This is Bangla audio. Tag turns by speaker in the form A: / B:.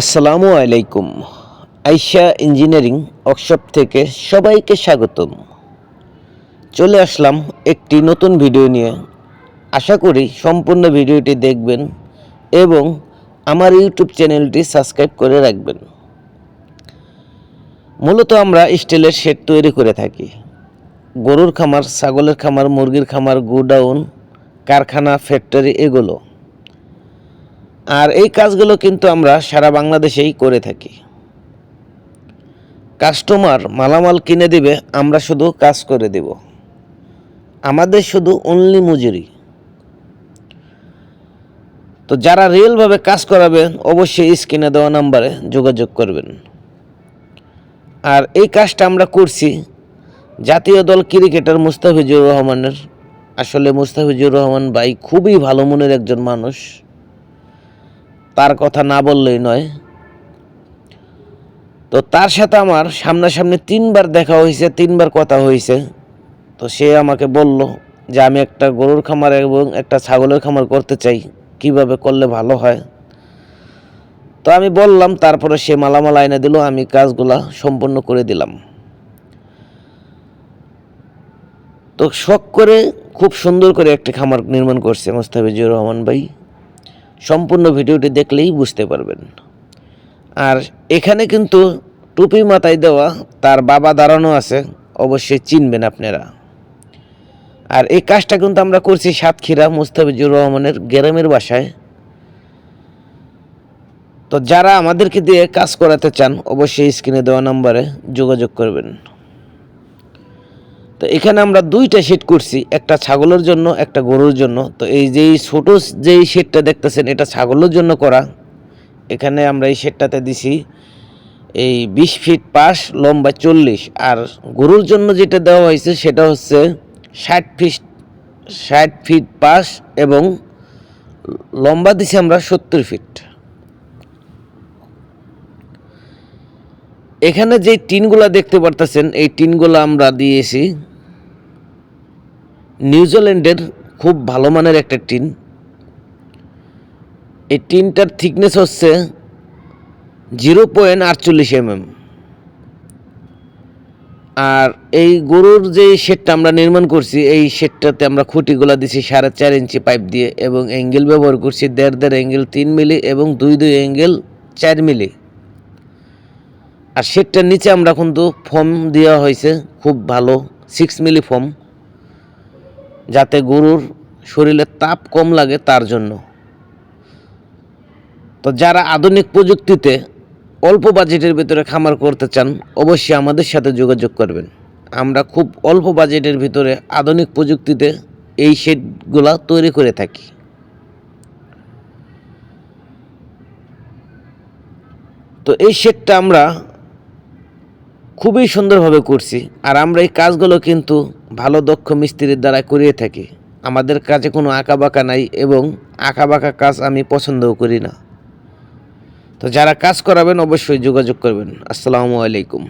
A: আসসালামু আলাইকুম। আইসা ইঞ্জিনিয়ারিং ওয়ার্কশপ থেকে সবাইকে স্বাগতম। চলে আসলাম একটি নতুন ভিডিও নিয়ে। আশা করি সম্পূর্ণ ভিডিওটি দেখবেন এবং আমার ইউটিউব চ্যানেলটি সাবস্ক্রাইব করে রাখবেন। মূলত আমরা স্টিলের শেড তৈরি করে থাকি। গরুর খামার, ছাগলের খামার, মুরগির খামার, গোডাউন, কারখানা, ফ্যাক্টরি, এগুলো। আর এই কাজগুলো কিন্তু আমরা সারা বাংলাদেশেই করে থাকি। কাস্টমার মালামাল কিনে দিবে, আমরা শুধু কাজ করে দেব। আমাদের শুধু অনলি মজুরি। তো যারা রিয়েলভাবে কাজ করাবেন অবশ্যই স্ক্রিনে দেওয়া নাম্বারে যোগাযোগ করবেন। আর এই কাজটা আমরা করছি জাতীয় দল ক্রিকেটার মুস্তাফিজুর রহমানের। আসলে মুস্তাফিজুর রহমান ভাই খুবই ভালো মনের একজন মানুষ। তার কথা না বললেই নয়। তো তার সাথে আমার সামনাসামনি তিনবার দেখা হয়েছে, তিনবার কথা হয়েছে। তো সে আমাকে বলল যে আমি একটা গরুর খামার এবং একটা ছাগলের খামার করতে চাই, কীভাবে করলে ভালো হয়? তো আমি বললাম, তারপরে সে মালামাল আইনে দিল, আমি কাজগুলা সম্পন্ন করে দিলাম। তো শখ করে খুব সুন্দর করে একটি খামার নির্মাণ করছে মোস্তাফিজুর রহমান ভাই। সম্পূর্ণ ভিডিওটি দেখলেই বুঝতে পারবেন। আর এখানে কিন্তু টুপি মাথায় দেওয়া তার বাবা দাঁড়ানো আছে, অবশ্যই চিনবেন আপনারা। আর এই কাজটা কিন্তু আমরা করছি সাতক্ষীরা মুস্তাফিজুর রহমানের গ্রামের বাসায়। তো যারা আমাদেরকে দিয়ে কাজ করাতে চান, অবশ্যই স্ক্রিনে দেওয়া নাম্বারে যোগাযোগ করবেন। তো এখানে আমরা দুইটা শেড করছি, একটা ছাগলের জন্য, একটা গরুর জন্য। তো এই যেই ছোট যেই শেডটা দেখতেছেন, এটা ছাগলের জন্য করা। এখানে আমরা এই শেডটাতে দিছি এই বিশ ফিট পাশ লম্বা চল্লিশ। আর গরুর জন্য যেটা দেওয়া হয়েছে, সেটা হচ্ছে ষাট ফিট ষাট ফিট পাশ এবং লম্বা দিছি আমরা সত্তর ফিট এখানে যে টিনগুলা দেখতে পারতেছেন, এই টিনগুলো আমরা দিয়েছি। নিউজিল্যান্ডের খুব ভালো মানের একটা টিন। এই টিনটার থিকনেস হচ্ছে জিরো পয়েন্ট আটচল্লিশ এমএম আর এই গরুর যে শেডটা আমরা নির্মাণ করছি, এই শেডটাতে আমরা খুঁটিগুলা দিছি সাড়ে চার ইঞ্চি পাইপ দিয়ে এবং অ্যাঙ্গেল ব্যবহার করছি দেড় দেড় অ্যাঙ্গেল তিন মিলি এবং দুই দুই অ্যাঙ্গেল চার মিলি আর শেডটার নিচে আমরা কিন্তু ফোম দেওয়া হয়েছে, খুব ভালো সিক্স মিলি ফোম যাতে গরুর শরীরে তাপ কম লাগে তার জন্য। তো যারা আধুনিক প্রযুক্তিতে অল্প বাজেটের ভিতরে খামার করতে চান, অবশ্যই আমাদের সাথে যোগাযোগ করবেন। আমরা খুব অল্প বাজেটের ভিতরে আধুনিক প্রযুক্তিতে এই শেডগুলা তৈরি করে থাকি। তো এই শেডটা আমরা খুবই সুন্দরভাবে করছি। আর আমরা এই কাজগুলো কিন্তু ভালো দক্ষ মিস্ত্রির দ্বারা করিয়ে থাকি। আমাদের কাজে কোনো আঁকা বাঁকা নাই এবং আঁকা বাঁকা কাজ আমি পছন্দও করি না। তো যারা কাজ করাবেন অবশ্যই যোগাযোগ করবেন। আসসালামু আলাইকুম।